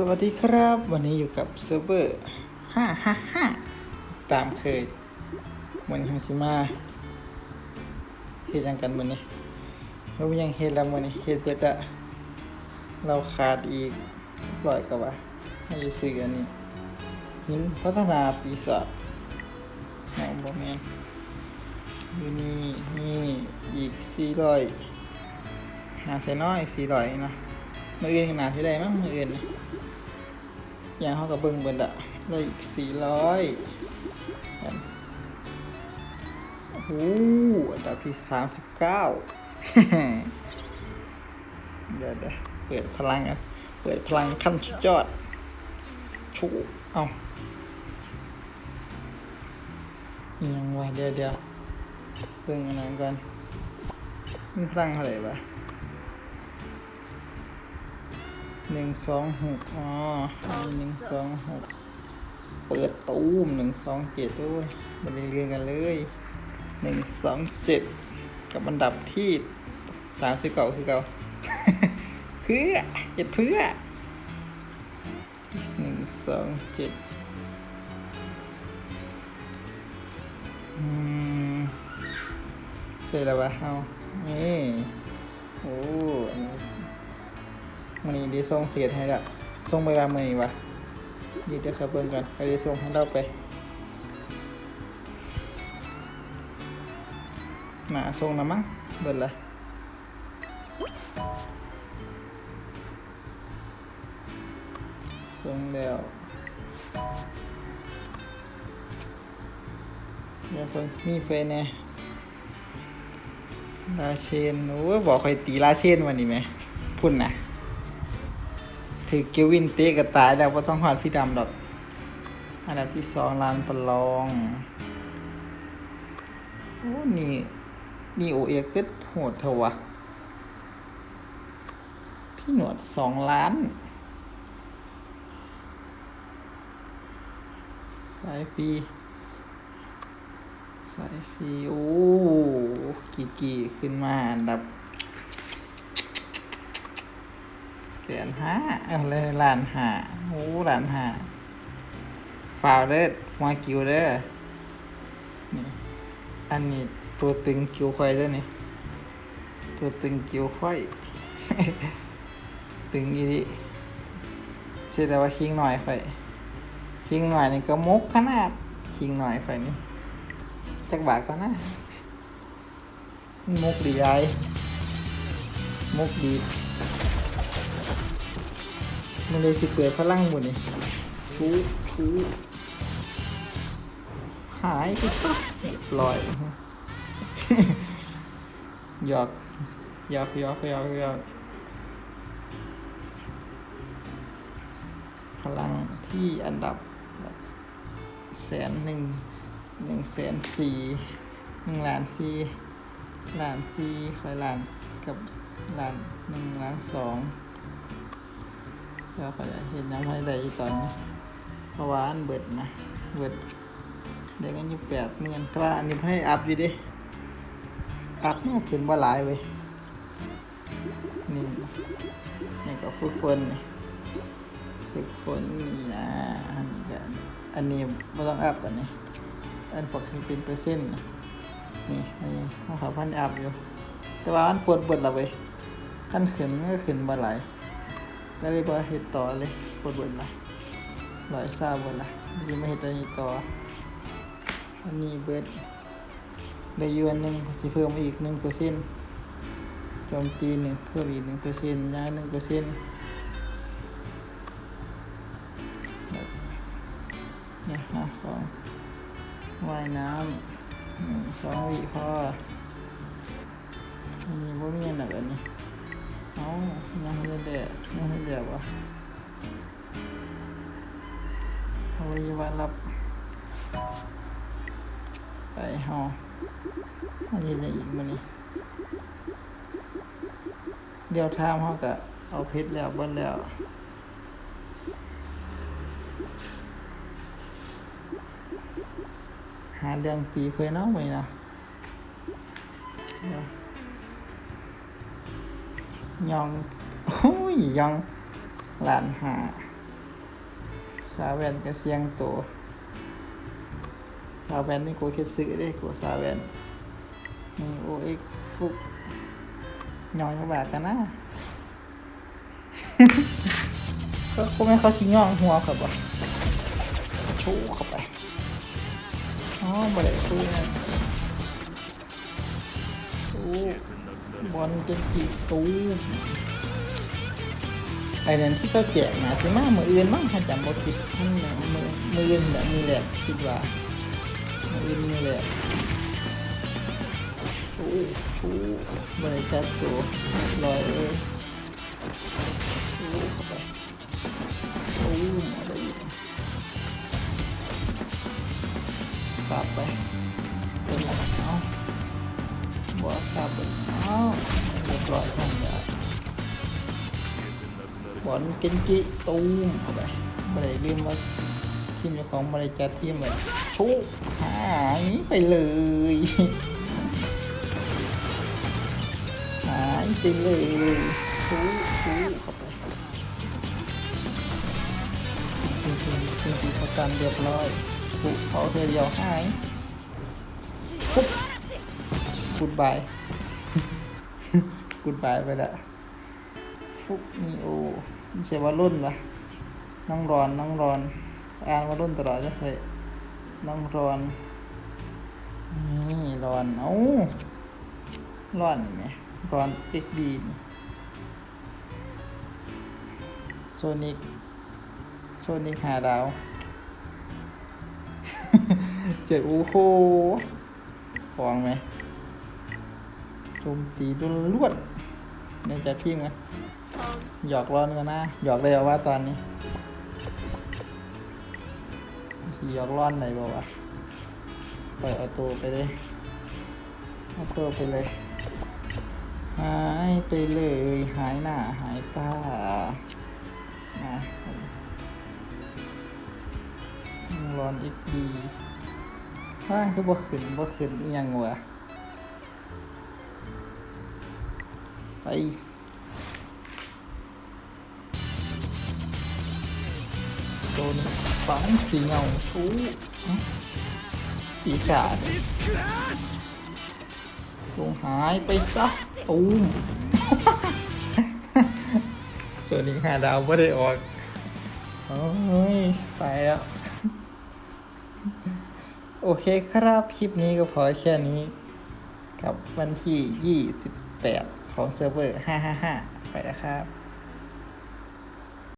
สวัสดีครับ วันนี้อยู่กับเซิร์ฟเวอร์ห้าห้าห้าตามเคยมันฮังซิมาเฮ็ดยังกันวันนี้เรายังเฮ็ดแล้ววันนี้เฮ็ดเปิดละเราขาดอีกร้อยกว่าให้ซื้ออันนี้หินพัฒนาปีศาจน้องบอแมนอยู่นี่นี่อีกสี่ร้อยหาใส่น้อยสี่ร้อยนะมืออื่นขนาดที่ใดมั้งมืออื่นนะ อย่างเขากับเบิ้งเบิ้งอะได้อีกสี่ร้อยโอ้อันดับที่สามสิบเก้าเดี๋ยวเดี๋ยวเปิดพลังกันเปิดพลังขั้นสุดยอด ชูเอายังวะเดี๋ยวเดี๋ยวเบิ่งอันนั้นก่อนมีพลังเท่าไหร่ปะ หนึ่งสองหกอ๋อหนึ่งสองหกเปิดตู้มหนึ่งสองเจ็ดด้วยมาเรียงกันเลยหนึ่งสองเจ็ดกับอันดับที่สามสิบเก้าคือเก่าเพื่อเจ็ดเพื่อหนึ่งสองเจ็ดเสร็จแล้ววะเอานี่โอ้อันนี้ มันนี้ดีส่งเสียให้ละส่งไปวางมือนี่วะดีเดี๋ยวครับเบิ่งกันไปดีส่งให้เราไปหนาส่งนะมั้งเบิดละส่งแล้วเดี๋ยวเพิ่งมีเฟซแน่ลาเชนโอ้บอกใครตีลาเชนวันนี้ไหมพุ่นนะ ถือเกวินเตะก็ตายแล้วว่าต้องหอดพี่ดำดอก อันดับที่สองลานประลองโอ้นี่นี่โอเอคือโหดเถอะวะ พี่หนวดสองล้านสายฟรีสายฟรีโอ้กี่กี่ขึ้นมาอันดับ แสนห้าเอาเลยล้านห้าโอ้ล้านห้าฟาวเดอร์มากิวเดอร์นี่อันนี้ตัวตึงกิวควายเด้อนี่ตัวตึงกิวควายตึงอีดิเชื่อแต่ว่าคิงหน่อยไฟคิงหน่อยนี่ก็มุกขนาดคิงหน่อยไฟนี่จักบาทก็นะมุกดีไรมุกดี มันเลยสิเปิดพลังหมดนี่ชูชูหายไปปั๊บเรียบร้อยหยอกหยอกหยอกหยอกหยอกพลังที่อันดับแสนหนึ่งหนึ่งแสนสี่หนึ่งล้านสี่ล้านสี่คอยล้านกับล้านหนึ่งล้านสอง แล้วก็จะเห็นยังไม่ได้อีตอนนี้เพราะว่าอันเบิดนะเบิดเด็กกันอยู่แปดเมือนกล้าอันนี้เพิ่นให้อัพอยู่ดิอัพเนี่ขึ้นว่าหลายเว้ยนี่นี่ก็ฝึกฝนนี่ฝึกฝนนี่นะอันนี้ก็อันนี้ไม่ต้องอัพอันนี้อันปกติเป็นเปอร์เซ็นต์นะนี่อันนี้เขาพันอัพอยู่ แต่ว่ามันปวดเบิดละเว้ยขั้นขึ้นก็ขึ้นบ่หลาย ก็เลยบอกเฮ็ดต่อเลยปวดเบิดละร้อยซาเบิดละดีไม่เฮ็ดตัวนี้ต่ออันนี้เบิดได้ยู่อันหนึ่งสิเพิ่มอีกหนึ่งเปอร์เซ็นต์โจมตีหนึ่งเพิ่มอีกหนึ่งเปอร์เซ็นต์ย้ายหนึ่งเปอร์เซ็นต์เนี่ยนะขอว่ายน้ำหนึ่งสองวิพออันนี้บ่มีอันดับอันนี้ เอายังไม่ได้แดดยังไม่ได้แดดวะเอาไว้ว่ารับ ไปเฮาอันนี้จะอีกมันนี่เดี๋ยวทามเฮาก็เอาเพชรแล้วเบิ้แล้วหาเรื่องตีเพื่อนเนาะมื้อนี้นะเดี๋ยว ยองโอ้ยยองล้านหาสาวแวนกับเสียงโตสาวแวนนี่กูคิดซื้อได้กูสาวแวนนี่โอเอ็กฟุกย่อยมาบากกันนะเขาเขาไม่เขาชิงย่องหัวครับบ่ชูเข้าไปอ๋อบ่ได้คุยนะตู บอลเป็นจีตูไอ้นั่นที่เขาแจกนะคือมามืออื่นมั้งถ้าจำบ่ผิดมันน่ะมือมืออื่นแบบมีแหละคิดว่ามืออื่นมีแหละชูชูบ่ได้จัดตัวลอยเลยชูเข้าไปตูมอะไรอยู่สับไป เอาเรียบร้อยทั้งอย่าบอลเกนจิตูมเอาไปไม่ได้ลืมว่าทีมเจ้าของไม่ได้จัดทีมเลยชุบหายไปเลยหายไปเลยชูชูเข้าไปจริงจริงจริงจริงประกันเรียบร้อยถูกเขาเธอเดียวหายปุ๊บกูดบาย กูดบายไปละฟุกนีโอไม่ใช่ว่ารุ่นปะน้องรอนน้องรอน อ่านว่ารุ่นตลอดเลยเฮ้ยน้องรอนนี่รอนเอ้ารอนไหมรอนเอ็กดีโซนิกโซนิกหาดาว เสียโอ้โหของไหม มตีดุนล้วนในจะทีมกันหยอกร้อนกันนะหยอกได้เอาว่าตอนนี้ขี่หยอกร้อนไหนบอกว่าปล่อยเอาตัวไปเลยเอาตัวไปเลยหายไปเลย หายหน้าหายตานะร้อนอีกดีว่าคือบ่ขึ้นบ่ขึ้นอีหยังวะ ไปโซนฝังสีเงาชูอื้อปีศาจลงหายไปซะตูมส่วนอีกห้าดาวไม่ได้ออกโอ้ยไปแล้ว โอเคครับ คลิปนี้ก็พอแค่นี้ กับวันที่28 ของเซิร์ฟเวอร์ 555 ไปแล้วครับ